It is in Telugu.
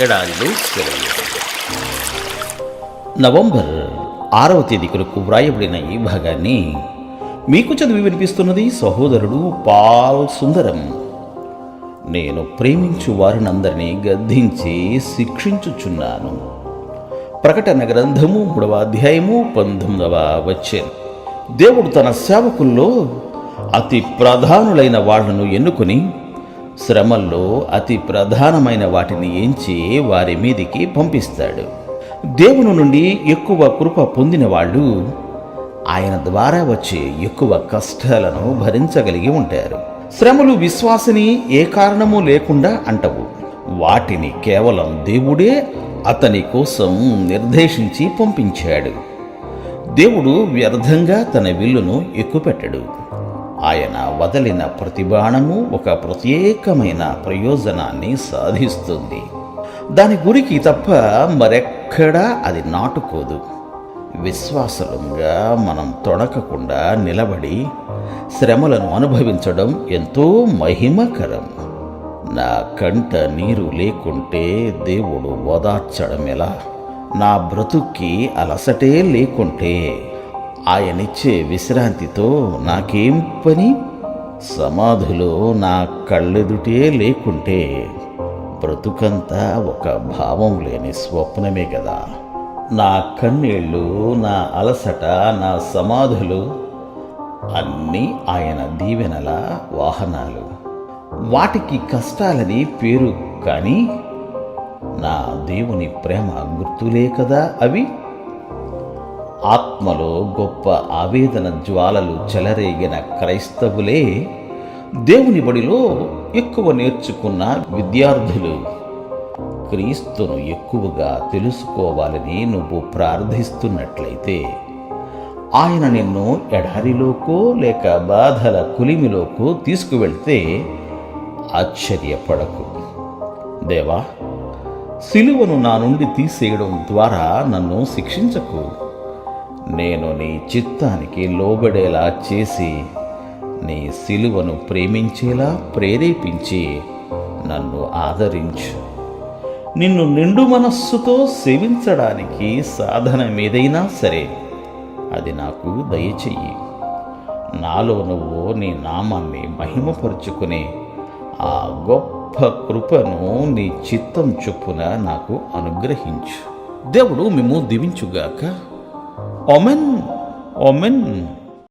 ఎడారిలో నవంబర్ ఆరవ తేదీ కొరకు వ్రాయబడిన ఈ భాగాన్ని మీకు చదివి వినిపిస్తున్నది సహోదరుడు పాల్ సుందరం. నేను ప్రేమించు వారినందరినీ గద్దించి శిక్షించుచున్నాను. ప్రకటన గ్రంథము మూడవ అధ్యాయము పంతొమ్మిదవ వచ్చే దేవుడు తన సేవకుల్లో అతి ప్రధానులైన వాళ్ళను ఎన్నుకొని శ్రమల్లో అతి ప్రధానమైన వాటిని ఎంచి వారి మీదికి పంపిస్తాడు. దేవుని నుండి ఎక్కువ కృప పొందిన వాళ్ళు ఆయన ద్వారా వచ్చే ఎక్కువ కష్టాలను భరించగలిగి ఉంటారు. శ్రమలు విశ్వాసని ఏ కారణము లేకుండా అంటవు. వాటిని కేవలం దేవుడే అతని కోసం నిర్దేశించి పంపించాడు. దేవుడు వ్యర్థంగా తన విల్లును ఎక్కుపెట్టడు. ఆయన వదలిన ప్రతి బాణము ఒక ప్రత్యేకమైన ప్రయోజనాన్ని సాధిస్తుంది. దాని గురికి తప్ప మరెక్కడా అది నాటుకోదు. విశ్వాసలంగా మనం తొడకకుండా నిలబడి శ్రమలను అనుభవించడం ఎంతో మహిమకరం. నా కంట నీరు లేకుంటే దేవుడు ఓదార్చడం ఎలా నా బ్రతుక్కి అలసటే లేకుంటే ఆయనిచ్చే విశ్రాంతితో నాకేం పని? సమాధిలో నా కళ్ళెదుటే లేకుంటే బ్రతుకంతా ఒక భావం లేని స్వప్నమే కదా నా కన్నీళ్ళు నా అలసట నా సమాధులు అన్నీ ఆయన దీవెనల వాహనాలు. వాటికి కష్టాలని పేరు కానీ నా దేవుని ప్రేమ గుర్తులే కదా అవి? ఆత్మలో గొప్ప ఆవేదన జ్వాలలు చెలరేగిన క్రైస్తవులే దేవుని బడిలో ఎక్కువ నేర్చుకున్న విద్యార్థులు. క్రీస్తును ఎక్కువగా తెలుసుకోవాలని నువ్వు ప్రార్థిస్తున్నట్లయితే ఆయన నిన్ను ఎడారిలోకో లేక బాధల కులిమిలోకో తీసుకువెళ్తే ఆశ్చర్యపడకు. దేవా సిలువను నా నుండి తీసేయడం ద్వారా నన్ను శిక్షించకు. నేను నీ చిత్తానికి లోబడేలా చేసి నీ సిలువను ప్రేమించేలా ప్రేరేపించి నన్ను ఆదరించు. నిన్ను నిండు మనస్సుతో సేవించడానికి సాధన ఏదైనా సరే అది నాకు దయచెయ్యి నాలో నువ్వు నీ నామాన్ని మహిమపరుచుకునే ఆ గొప్ప కృపను నీ చిత్తం చొప్పున నాకు అనుగ్రహించు. దేవుడు మేము దీవించుగాక. Women women.